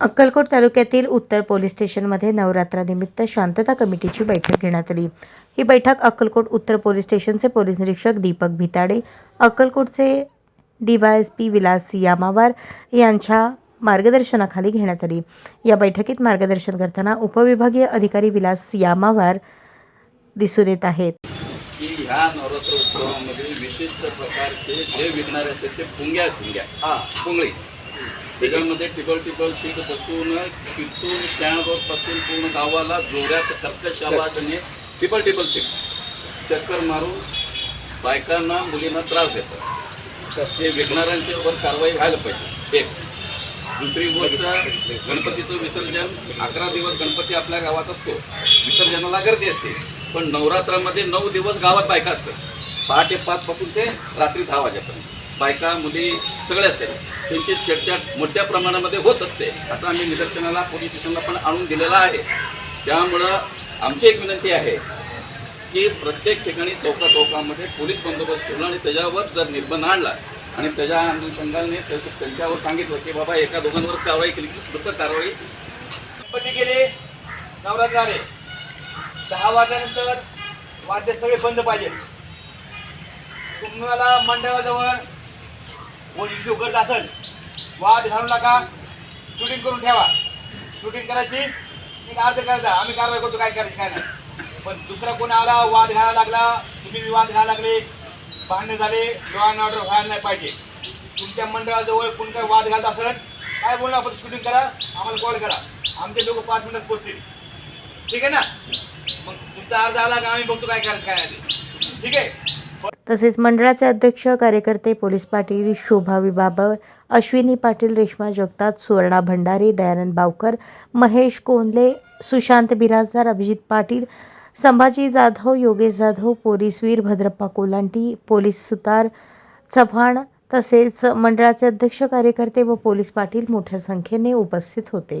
अक्कलकोट तालुक्यातील उत्तर पोलीस स्टेशनमध्ये नवरात्रानिमित्त शांतता कमिटीची बैठक घेण्यात आली. ही बैठक अक्कलकोट उत्तर पोलीस स्टेशनचे पोलीस निरीक्षक दीपक भिताडे अक्कलकोटचे डीवायएसपी विलास यामावार यांच्या मार्गदर्शनाखाली घेण्यात आली. या बैठकीत मार्गदर्शन करताना उपविभागीय अधिकारी विलास यामावार दिसून येत आहेत. की ह्या नवरात्र उत्सवामध्ये विशिष्ट प्रकारचे जे विकणारे असतात ते पुंग्या पुंग्या हा पुंगळी. त्याच्यामध्ये टिपल टिपल शीट बसून तिथून स्टँड रोड पूर्ण गावाला जोड्यात कर्कश आवाजाने टिपल टिपल शीट. चक्कर मारून बायकांना मुलींना त्रास देतात. हे विकणाऱ्यांच्यावर कारवाई व्हायला पाहिजे. एक. दुसरी गोष्ट गणपतीचं विसर्जन अकरा दिवस गणपती आपल्या गावात असतो. विसर्जनाला गर्दी असते. पण नवरात्रामध्ये नऊ दिवस गावात बायका असतात. पहाटे पाचपासून ते रात्री दहा वाजेपर्यंत. बायका मुली सगळे असतात त्यांची छेडछाड मोठ्या प्रमाणामध्ये होत असते असं आम्ही निदर्शनाला पोलीस स्टेशनला पण आणून दिलेला आहे. त्यामुळं आमची एक विनंती आहे की प्रत्येक ठिकाणी चौका चौकामध्ये पोलीस बंदोबस्त ठेवला आणि त्याच्यावर जर निर्बंध आणला आणि त्याच्या अनुषंगाने त्यांच्यावर सांगितलं की बाबा एका दोघांवर कारवाई केली की पुढचं कारवाई पती गेले नवरात्र आले दहा वाजल्यानंतर वाद्य सगळे बंद पाहिजे तुम्हाला मंडळाजवळ कोण इश्यू करत असेल. वाद घालू नका. शूटिंग करून ठेवा. शूटिंग करायची. एक अर्ज करायचा? आम्ही कारवाई करतो काय करायची काय नाही. पण दुसरा कोणी आला वाद घालायला लागला तुम्ही बी वाद घालायला लागले. भांडणे झाले लॉ अँड ऑर्डर व्हायला नाही पाहिजे. तुमच्या मंडळाजवळ कोण काय वाद घालत असेल काय बोलणं आपण? शूटिंग करा आम्हाला कॉल करा. आमचे लोक पाच मिनिटात पोचतील ठीक आहे ना? मग तुमचा अर्ज आला का? आम्ही बघतो काय करायचं काय नाही. ठीक आहे? तसेच मंडळाचे अध्यक्ष कार्यकर्ते पोलीस पाटील शोभा विभाबर अश्विनी पाटील रेश्मा जगताप सुवर्णा भंडारी दयानंद बावकर महेश कोंडले सुशांत बिराजदार अभिजित पाटील संभाजी जाधव योगेश जाधव पोलीसवीर भद्रप्पा कोलांटी पोलीस सुतार चव्हाण तसेच मंडळाचे अध्यक्ष कार्यकर्ते व पोलीस पाटील मोठ्या संख्येने उपस्थित होते.